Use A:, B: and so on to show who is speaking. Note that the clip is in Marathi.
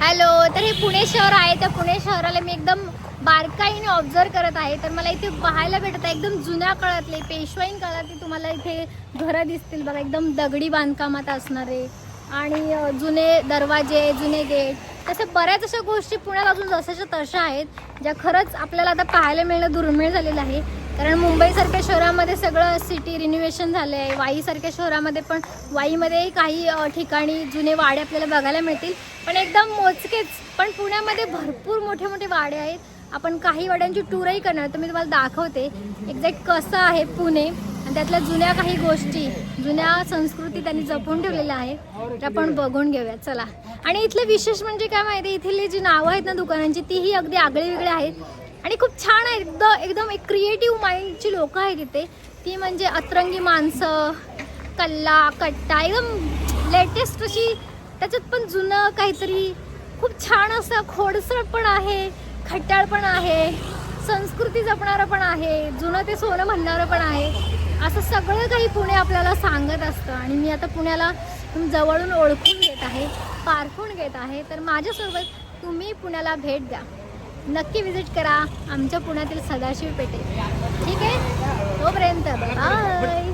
A: हॅलो तर हे पुणे शहर आहे. त्या पुणे शहराला मी एकदम बारकाईने ऑब्झर्व करत आहे. तर मला इथे पाहायला भेटत आहे. एकदम जुन्या काळातले पेशवाईन काळातले तुम्हाला इथे घरं दिसतील बघा. एकदम दगडी बांधकामात असणारे आणि जुने दरवाजे जुने गेट. तसे बऱ्याच अशा गोष्टी पुण्यात अजून जशाच्या तशा आहेत ज्या खरंच आपल्याला आता पाहायला मिळणं दुर्मिळ झालेलं आहे. कारण मुंबईसारख्या शहरामध्ये सगळं सिटी रिन्युवेशन झालं आहे वाईसारख्या शहरामध्ये पण वाईमध्ये काही ठिकाणी जुने वाडे आपल्याला बघायला मिळतील. पण एकदम मोजकेच पण पुण्यामध्ये भरपूर मोठे मोठे वाडे आहेत. आपण काही वाड्यांची टूरही करणार तर मी तुम्हाला दाखवते एक्झॅक्ट कसं आहे पुणे. आणि त्यातल्या जुन्या काही गोष्टी जुन्या संस्कृती त्यांनी जपून ठेवलेल्या आहेत. त्या आपण बघून घेऊया चला. आणि इथले विशेष म्हणजे काय माहिती? इथली जी नावं आहेत ना दुकानांची तीही अगदी आगळी वेगळी आहेत. आणि खूप छान आहे. एकदम एकदम एक क्रिएटिव्ह माइंडची लोकं आहेत इथे. ती म्हणजे अतरंगी माणसं कल्ला कट्टा एकदम लेटेस्ट अशी त्याच्यात पण जुनं काहीतरी खूप छान असं खोडसळ पण आहे खट्याळ पण आहे संस्कृती जपणारं पण आहे जुनं ते सोनं म्हणणारं पण आहे. असं सगळं काही पुणे आपल्याला सांगत असतं. आणि मी आता पुण्याला जवळून ओळखून घेत आहे पारखून घेत आहे. तर माझ्यासोबत तुम्ही पुण्याला भेट द्या. नक्की विजिट करा. आमच्या पुण्यातील सदाशिव पेठे. ठीक आहे? तोपर्यंत बाय